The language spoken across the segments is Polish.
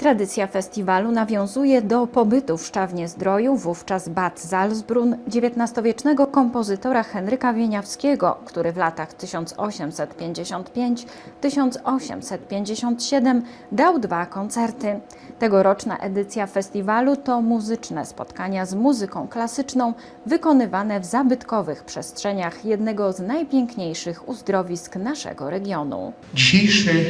Tradycja festiwalu nawiązuje do pobytu w Szczawnie-Zdroju, wówczas Bad Salzbrunn, XIX-wiecznego kompozytora Henryka Wieniawskiego, który w latach 1855-1857 dał dwa koncerty. Tegoroczna edycja festiwalu to muzyczne spotkania z muzyką klasyczną wykonywane w zabytkowych przestrzeniach jednego z najpiękniejszych uzdrowisk naszego regionu. Dzisiejszy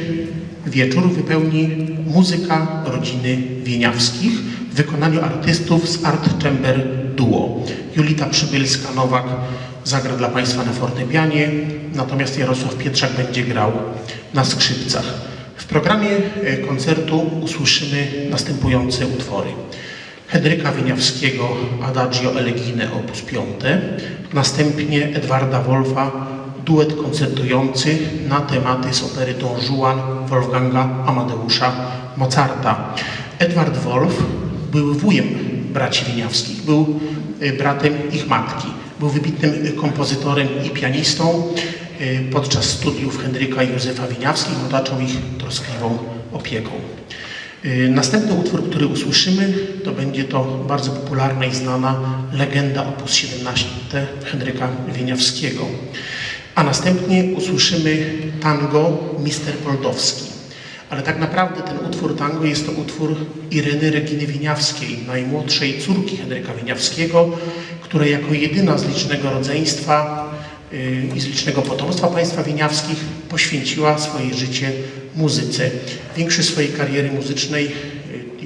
wieczór wypełni muzyka rodziny Wieniawskich w wykonaniu artystów z Art Chamber Duo. Julita Przybylska-Nowak zagra dla Państwa na fortepianie, natomiast Jarosław Pietrzak będzie grał na skrzypcach. W programie e, koncertu usłyszymy następujące utwory. Henryka Wieniawskiego Adagio Elegine op. 5, następnie Edwarda Wolfa duet koncertujący na tematy z opery Don Juan Wolfganga Amadeusza Mozarta. Edward Wolf był wujem braci Wieniawskich, był y, bratem ich matki. Był wybitnym kompozytorem i pianistą. Y, Podczas studiów Henryka i Józefa Wieniawskich otaczał ich troskliwą opieką. Y, Następny utwór, który usłyszymy, to będzie to bardzo popularna i znana legenda op. 17 Henryka Wieniawskiego. A następnie usłyszymy tango Mister Poldowski. Ale tak naprawdę ten utwór tango jest to utwór Ireny Reginy Wieniawskiej, najmłodszej córki Henryka Wieniawskiego, która jako jedyna z licznego rodzeństwa y, i z licznego potomstwa państwa Wieniawskich poświęciła swoje życie muzyce. Większość swojej kariery muzycznej, y,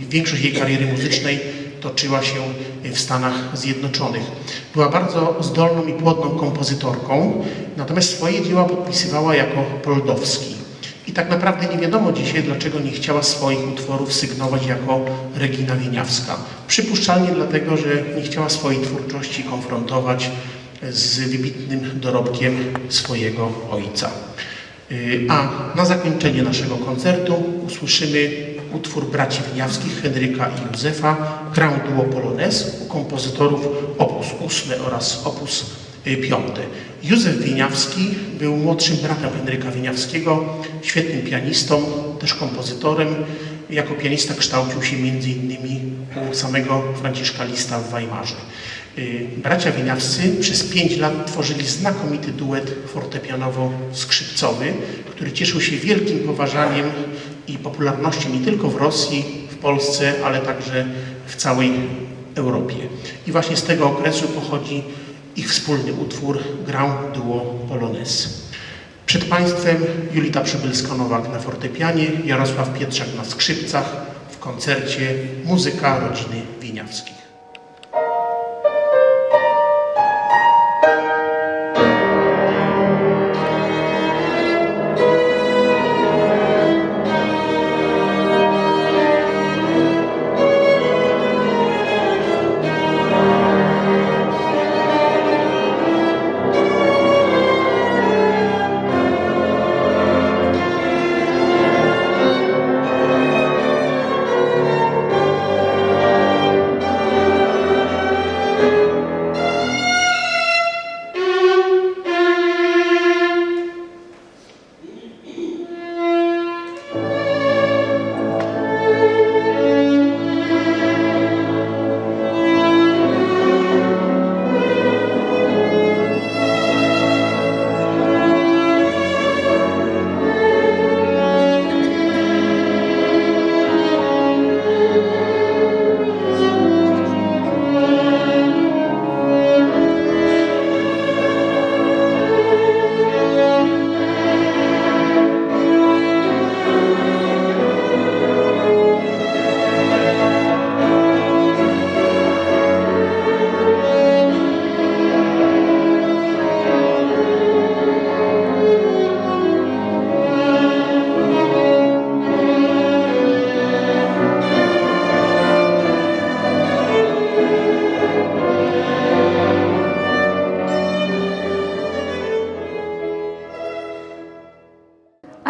większość jej kariery muzycznej toczyła się w Stanach Zjednoczonych. Była bardzo zdolną i płodną kompozytorką, natomiast swoje dzieła podpisywała jako Poldowski. I tak naprawdę nie wiadomo dzisiaj, dlaczego nie chciała swoich utworów sygnować jako Regina Wieniawska. Przypuszczalnie dlatego, że nie chciała swojej twórczości konfrontować z wybitnym dorobkiem swojego ojca. Y, A na zakończenie naszego koncertu usłyszymy utwór braci Wieniawskich Henryka i Józefa Grand Duo Polonaise u kompozytorów opus 8 oraz opus 5. Józef Wieniawski był młodszym bratem Henryka Wieniawskiego, świetnym pianistą, też kompozytorem. Jako pianista kształcił się innymi u samego Franciszka Lista w Weimarze. Y, Bracia Wieniawscy przez pięć lat tworzyli znakomity duet fortepianowo-skrzypcowy, który cieszył się wielkim poważaniem i popularnością nie tylko w Rosji, w Polsce, ale także w całej Europie. I właśnie z tego okresu pochodzi ich wspólny utwór Grand Duo Polonaise. Przed Państwem Julita Przybylska-Nowak na fortepianie, Jarosław Pietrzak na skrzypcach w koncercie Muzyka Rodziny Wieniawskich.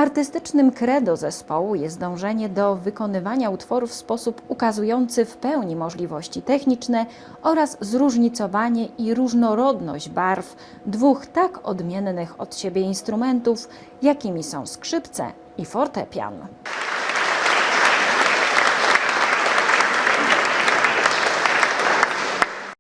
Artystycznym credo zespołu jest dążenie do wykonywania utworów w sposób ukazujący w pełni możliwości techniczne oraz zróżnicowanie i różnorodność barw dwóch tak odmiennych od siebie instrumentów, jakimi są skrzypce i fortepian.